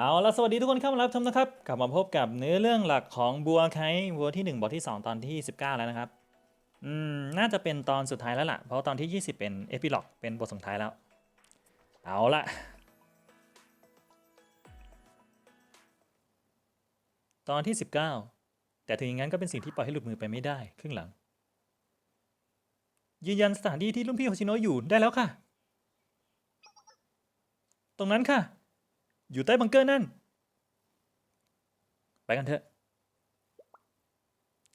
เอาละสวัสดีทุกคนเข้ามารับชมนะครับ กลับมาพบกับเนื้อเรื่องหลักของบัวไคบัวที่ 1บทที่ 2 ตอนที่ 19 แล้วนะครับ อืม น่าจะเป็นตอนสุดท้ายแล้วล่ะ เพราะตอนที่ 20 เป็นเอพิล็อก เป็นบทสุดท้ายแล้ว เอาละตอนที่ 19 แต่ถึงอย่างนั้นก็เป็นสิ่งที่ปล่อยให้หลุดมือไปไม่ได้ครึ่งหลัง ยืนยันสถานที่ที่รุ่นพี่โฮชิโนะอยู่ได้แล้วค่ะ ตรงนั้นค่ะ อยู่ใต้บังเกอร์นั่น ไปกันเถอะ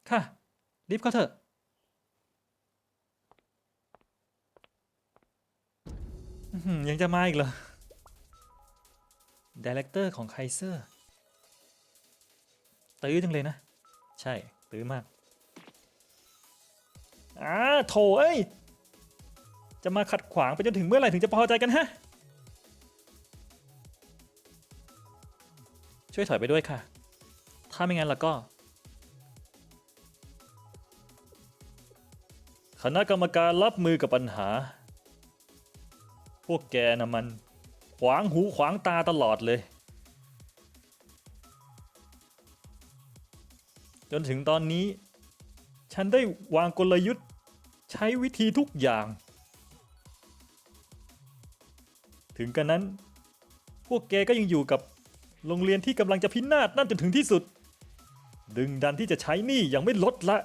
ค่ะ รีบเข้าเถอะ ยังจะมาอีกเหรอดีเลกเตอร์ของไคเซอร์ตื้อจังเลยนะ ใช่ ตื้อมากอ่าโถเอ้ย จะมาขัดขวางไปจนถึงเมื่อไหร่ถึงจะพอใจกันฮะ ช่วยถอยไปด้วยค่ะ ถ้าไม่งั้นแล้วก็ คณะกรรมการรับมือกับปัญหา พวกแกนะมัน ขวางหูขวางตาตลอดเลย จนถึงตอนนี้ ฉันได้วางกลยุทธ์ใช้วิธีทุกอย่าง ถึงกันนั้น พวกแกก็ยังอยู่กับ โรงเรียนที่กำลังจะพินาศนั่นจนถึงที่สุด ดึงดันที่จะใช้หนี้ยังไม่ลดละ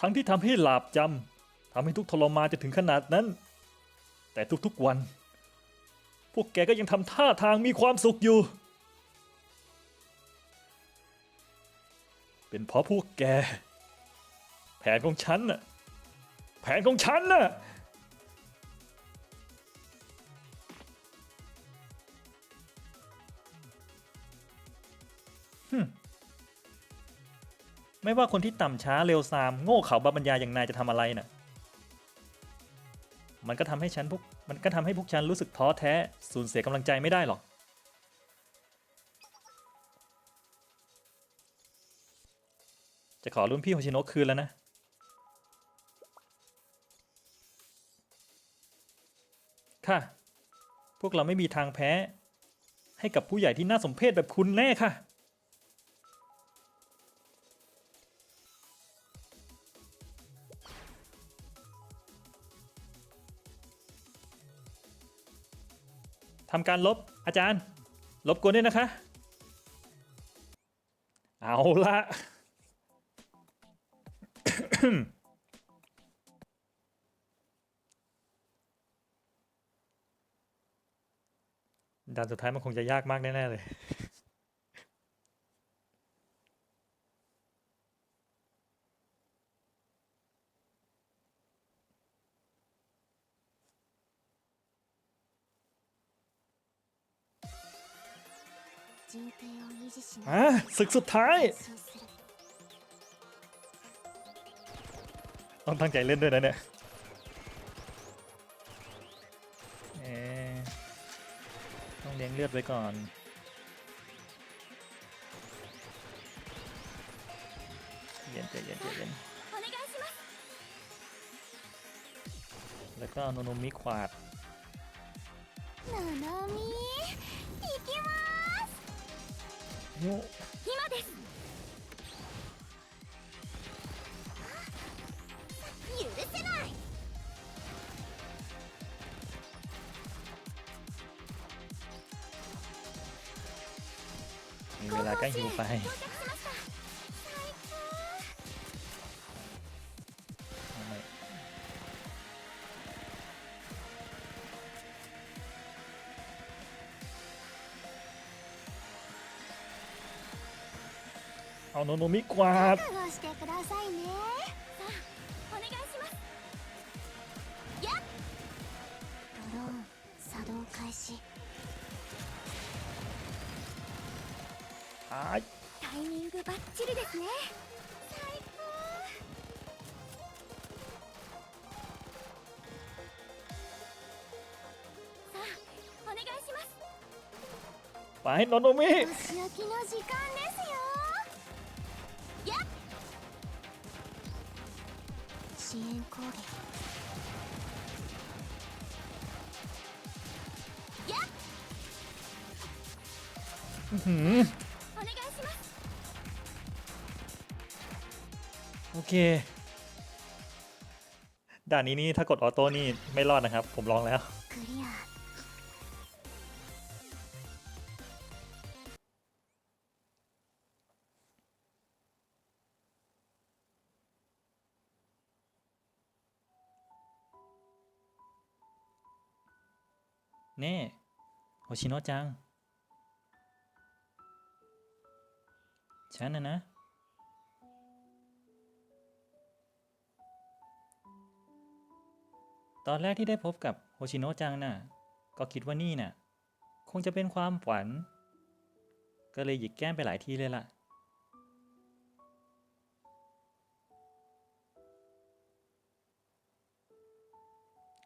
ทั้งที่ทำให้หลาบจำทำให้ทุกทรมานจะถึงขนาดนั้น แต่ทุกๆวัน พวกแกก็ยังทำท่าทางมีความสุขอยู่ เป็นเพราะพวกแก แผนของฉันน่ะ นของฉันน่ะฮึ่มไม่ว่าคนที่ต่ำช้าเร็วซาม โง่เขาบาปัญญาอย่างนายจะทำอะไรน่ะ มันก็ทำให้ฉันพวกมันก็ทำให้พวกฉันรู้สึกท้อแท้ สูญเสียกำลังใจไม่ได้หรอก จะขอรุ่นพี่โฮชิโนะคืนแล้วนะ ค่ะ พวกเราไม่มีทางแพ้ ให้กับผู้ใหญ่ที่น่าสมเพชแบบคุณแน่ค่ะ ทำการลบอาจารย์ ลบกวนด้วยนะคะ เอาละ ด่านสุดท้ายมันคงจะยากมากแน่ ๆ เลย อะศึกสุดท้าย ต้องตั้งใจเล่นด้วยนะเนี่ย เลี้ยงเลือดไว้ก่อน เย็นใจเย็นใจเย็น お願いします แล้วก็เอาโนโนมิขวาด ななみ行きます เวลาใกล้หิวไป เอาโนโนมิกวาด はい。タイミングバッチリですね。最高。さあお願いします。はいののみ年明けの時間ですよ。やっ。支援攻撃。や。うん。 โอเค ด่านนี้นี่ถ้ากดออโต้นี่ไม่รอดนะครับ ผมลองแล้ว เน่โอชิโนะจัง ฉันนะนะ ตอนแรกที่ได้พบกับโฮชิโนะจังน่ะ ก็คิดว่านี่น่ะ คงจะเป็นความฝัน ก็เลยหยิกแก้มไปหลายทีเลยล่ะ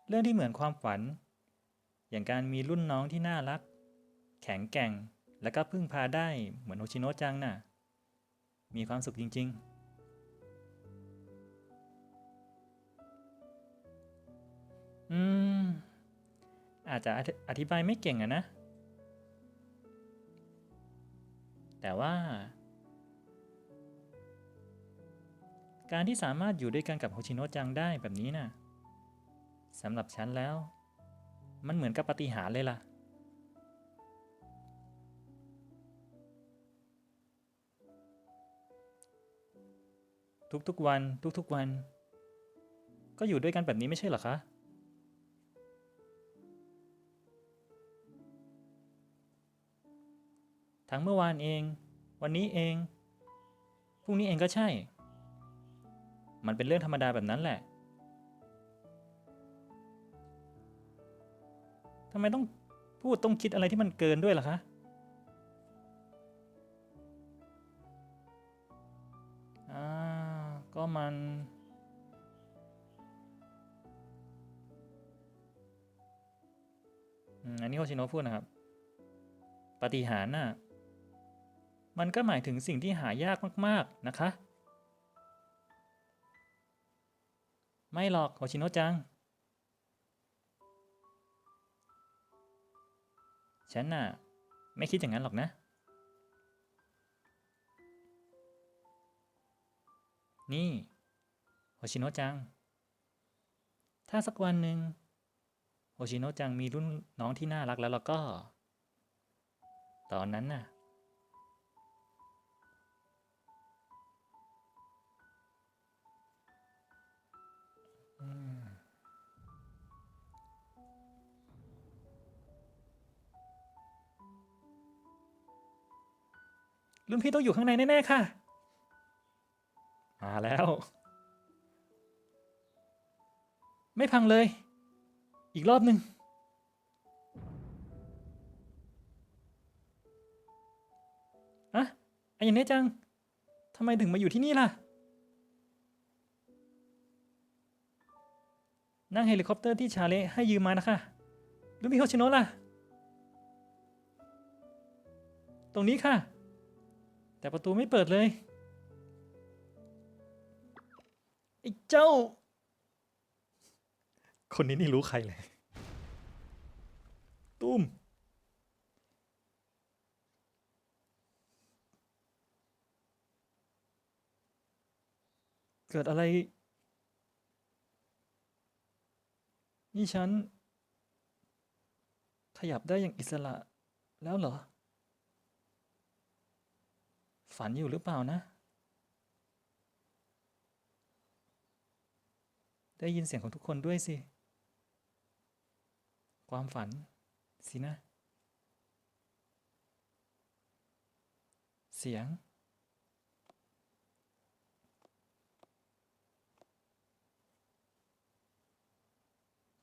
เรื่องที่เหมือนความฝัน อย่างการมีรุ่นน้องที่น่ารัก แข็งแกร่ง และก็พึ่งพาได้เหมือนโอชิโนะจังน่ะ มีความสุขจริง ๆ อาจจะอธิบายไม่เก่งอะนะ แต่ว่า การที่สามารถอยู่ด้วยกันกับโฮชิโนะจังได้แบบนี้น่ะสำหรับฉันแล้ว มันเหมือนกับปฏิหารเลยล่ะ ทุกๆวัน ทุกๆวัน ก็อยู่ด้วยกันแบบนี้ไม่ใช่หรอคะ ทั้งเมื่อวานเอง วันนี้เอง พรุ่งนี้เองก็ใช่ มันเป็นเรื่องธรรมดาแบบนั้นแหละทำไมต้องพูดต้องคิดอะไรที่มันเกินด้วยล่ะคะอ่าก็มัน อันนี้โฮชิโนะพูดนะครับ ปฏิหารน่ะ มันก็หมายถึงสิ่งที่หายากมากๆนะคะ ไม่หรอกโฮชิโนจัง ฉันน่ะ ไม่คิดอย่างนั้นหรอกนะ นี่โฮชิโนจัง ถ้าสักวันหนึ่งโฮชิโนจังมีรุ่นน้องที่น่ารักแล้วแล้วก็ ตอนนั้นน่ะ รุ่นพี่ต้องอยู่ข้างในแน่ๆค่ะ มาแล้ว ไม่พังเลย อีกรอบหนึ่งอะไอ้อย่างนี้จังทำไมถึงมาอยู่ที่นี่ล่ะ นั่งเฮลิคอปเตอร์ที่ชาเลให้ยืมมานะคะรุ่นพี่โฮชิโนะล่ะ ตรงนี้ค่ะ แต่ประตูไม่เปิดเลยไอ้เจ้า คนนี้นี่รู้ใครเลย ตุ้ม เกิดอะไร นี่ฉัน ขยับได้อย่างอิสระแล้วเหรอ ฝันอยู่หรือเปล่านะ ได้ยินเสียงของทุกคนด้วยสิ ความฝัน สินะ เสียง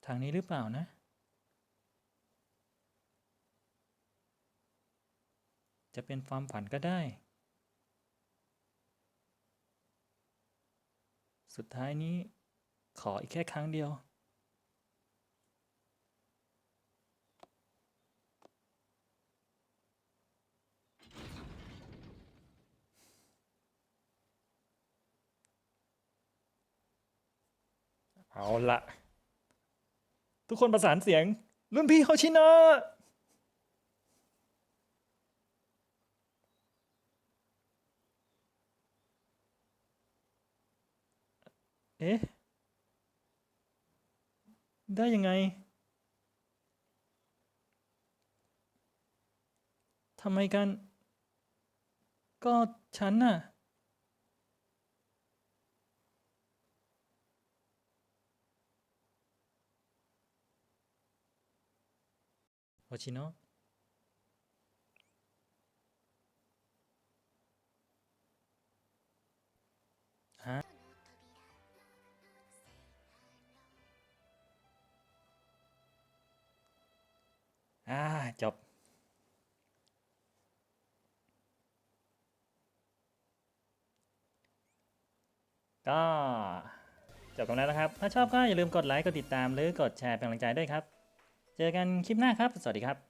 ทางนี้หรือเปล่านะจะเป็นความฝันก็ได้ สุดท้ายนี้ขออีกแค่ครั้งเดียว เอาละทุกคนประสานเสียง รุ่นพี่เขาชินะ เอ๊ะ ได้ยังไงทำไมกัน ก็ฉันน่ะโอชิโนะฮะ จบก็จบกันแล้วนะครับ ถ้าชอบก็อย่าลืมกดไลค์ กดติดตามหรือกดแชร์เป็นกำลังใจด้วยครับ เจอกันคลิปหน้าครับ สวัสดีครับ